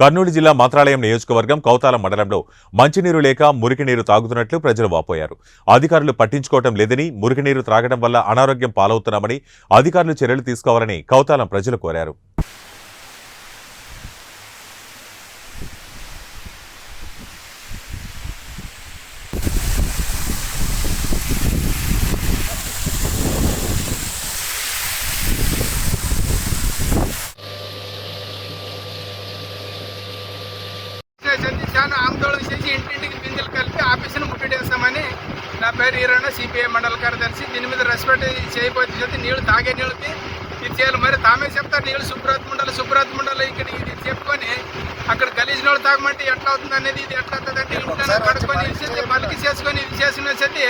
కర్నూలు జిల్లా మంత్రాలయం నియోజకవర్గం కౌతాల మండలంలో మంచినీరు లేక మురికినీరు తాగుతున్నట్లు ప్రజలు వాపోయారు. అధికారులు పట్టించుకోవటం లేదని మురికినీరు త్రాగడం వల్ల అనారోగ్యం పాలవుతున్నామని అధికారులు చర్యలు తీసుకోవాలని కౌతాలం ప్రజలు కోరారు. చేసి చాలా ఆందోళన చేసి ఇంటింటికి బిందెలు కలిపి ఆఫీసును ముట్టడేస్తామని నా పేరు ఈరన్న సిపిఐ మండల కార్యదర్శి. దీని మీద రెస్పెక్ట్ చేయబోతే చేతి నీళ్ళు తాగే నీళ్ళకి ఇది చేయాలి. మరి తామే చెప్తారు నీళ్ళు శుభ్రత్ మండలి శుభ్రత్ మండలి ఇక్కడ ఇది చెప్పుకొని అక్కడ గలీజ్ నీళ్ళు తాగమంటే ఎట్లా అవుతుంది అనేది ఇది ఎట్లా అవుతుంది అంటే కడుక్కొని ఇచ్చేసి పలికి చేసుకొని ఇది చేసిన సతి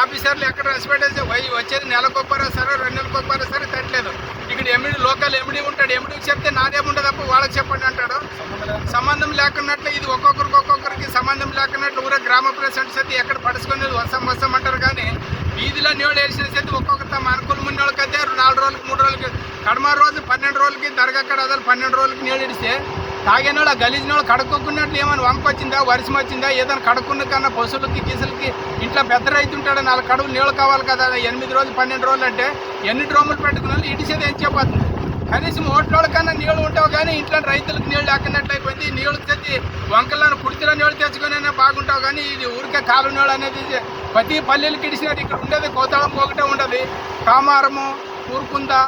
ఆఫీసర్లు ఎక్కడ రెస్పెక్ట్ చేసి వై- వచ్చేది నెలకొప్పరా సరే రెండు నెలకొప్పరా సరే తట్టలేదు. ఇక్కడ ఎమిడి లోకల్ ఎమిడి ఉంటాడు. ఎమిడికి చెప్తే నాదేముండదు అప్పుడు వాళ్ళకి చెప్పండి అంటాడు. లేకున్నట్లు ఇది ఒక్కొక్కరికి ఒక్కొక్కరికి సంబంధం లేకున్నట్లు ఊరే గ్రామ ప్రెసిడెంట్ సతి ఎక్కడ పడుచుకునేది వస్తాం వస్తాం అంటారు కానీ వీధిలో నీళ్ళు వేసిన సతి ఒక్కొక్కరు తమ అనుకూలం ఉన్న వాళ్ళకి అయితే నాలుగు రోజులకి మూడు రోజులకి కడమ రోజు పన్నెండు రోజులకి దర్గా కడ పన్నెండు రోజులకి నీళ్ళు ఇడిస్తే తాగిన వాళ్ళు గలీజిన వాళ్ళు కడుక్కోకున్నట్లు ఏమైనా వంక వచ్చిందా వర్షం వచ్చిందా ఏదైనా కడుక్కున్న కన్నా పశువులకి గిసులకి ఇంట్లో పెద్ద రైతు ఉంటాడు నాలుగు కడుగులు నీళ్ళు కావాలి కదా ఎనిమిది రోజులు పన్నెండు రోజులు అంటే ఎన్ని డ్రోములు పెట్టుకున్న వాళ్ళు ఇడిసేది ఏం చెప్పదు కనీసం ఓట్లోళ్ళ కన్నా నీళ్ళు ఉంటావు కానీ ఇంట్లో రైతులకు నీళ్ళు లేకున్నట్లు అయిపోయింది. నీళ్ళు తెచ్చి వంకలను కుడితిలో నీళ్ళు తెచ్చుకునే బాగుంటావు కానీ ఇది ఊరికే కాలు నీళ్ళు అనేది ప్రతి పల్లెలకి ఇడిచినట్టు ఇక్కడ ఉండేది కోతాళం ఒకటే ఉండదు. కామారము ఊరుకుందా